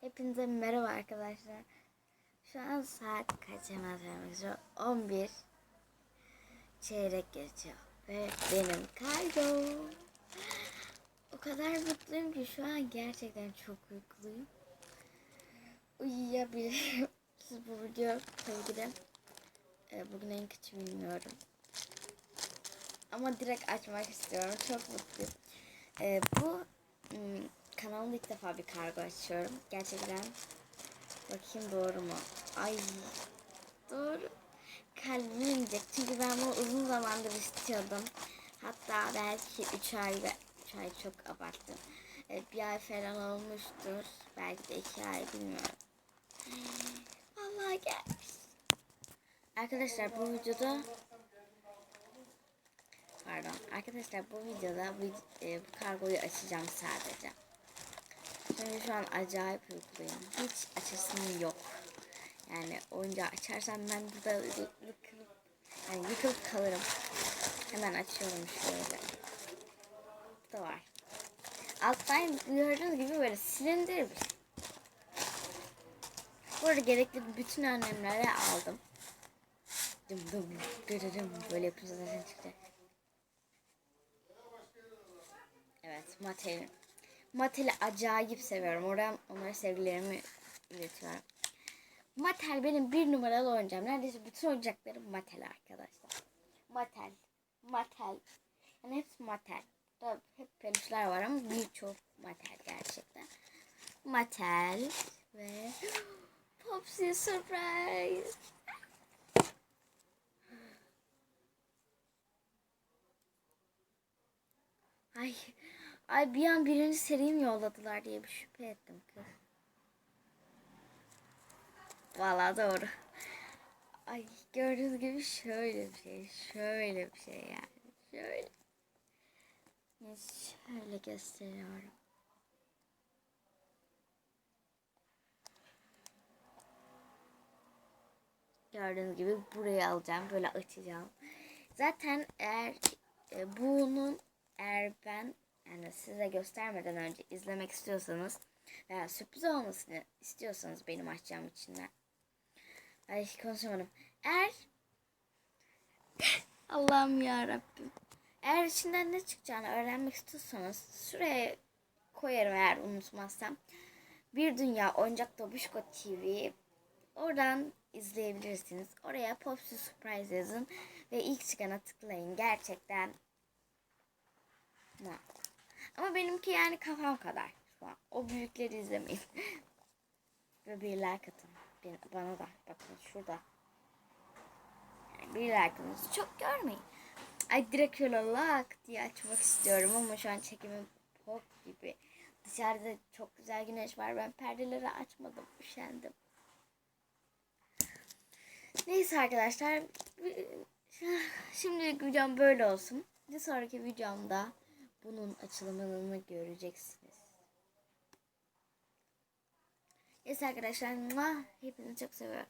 Hepinize merhaba arkadaşlar. Şu an saat kaç hemen söylemek istiyorum. 11 çeyrek geçiyor. Ve benim Kaydo. O kadar mutluyum ki şu an gerçekten çok uykuluyum. Uyuyabilirim. Siz bu video tabii e, bugün en kötü bilmiyorum. Ama direkt açmak istiyorum. Çok mutluyum. E, bu hmm, kanalımda ilk defa bir kargo açıyorum. Gerçekten bakayım doğru mu? Ay doğru. Kalbim inecek. Çünkü ben bunu uzun zamandır istiyordum. Hatta belki 3 ay, 3 ay çok abarttım. E, bir ay falan olmuştur. Belki de 2 ay bilmiyorum. Vallahi gelmiş. Arkadaşlar bu videoda Pardon. Arkadaşlar bu videoda bu, e, bu kargoyu açacağım sadece. Çünkü şu an acayip uykuluyum. Hiç açasım yok. Yani oyuncağı açarsam ben burada yıkılıp, yani yıkılıp kalırım. Hemen açıyorum şöyle. Bu da var. Alttan gördüğünüz gibi böyle silindir bir. Bu arada gerekli bütün önlemleri aldım. Dım dım dırırım böyle yapınca zaten çıkacak. Evet Mattel'i. Mattel'i acayip seviyorum. Oradan onlara sevgilerimi iletiyorum. Mattel benim bir numaralı oyuncağım. Neredeyse bütün oyuncaklarım Mattel arkadaşlar. Mattel. Mattel. Yani hepsi Mattel. Tabii hep peluşlar var ama birçok Mattel gerçekten. Mattel ve Popsy Surprise. Ay, ay bir an birinci seriyi mi yolladılar diye bir şüphe ettim kız. Vallahi doğru. Ay gördüğünüz gibi şöyle bir şey, şöyle bir şey yani. Şöyle. Neyse, Şöyle gösteriyorum. Gördüğünüz gibi burayı alacağım, böyle açacağım. Zaten eğer e, bunun eğer ben yani size göstermeden önce izlemek istiyorsanız veya sürpriz olmasını istiyorsanız benim açacağım içinden. Ay konuşamadım. Eğer Allah'ım ya Rabbim. Eğer içinden ne çıkacağını öğrenmek istiyorsanız şuraya koyarım eğer unutmazsam. Bir Dünya Oyuncak Dobuşko TV oradan izleyebilirsiniz. Oraya Popsy Surprise yazın ve ilk çıkana tıklayın. Gerçekten? Ama benimki yani kafam kadar şu an. O büyükleri izlemeyin. Ve bir like atın. Bana da. Bakın şurada. Yani bir like atın. Çok görmeyin. Ay direkt şöyle lak diye açmak istiyorum ama şu an çekimim pop gibi. Dışarıda çok güzel güneş var. Ben perdeleri açmadım. Üşendim. Neyse arkadaşlar. Şimdilik videom böyle olsun. Bir sonraki videomda bunun açılımını göreceksiniz. Neyse arkadaşlar. Hepinizi çok seviyorum.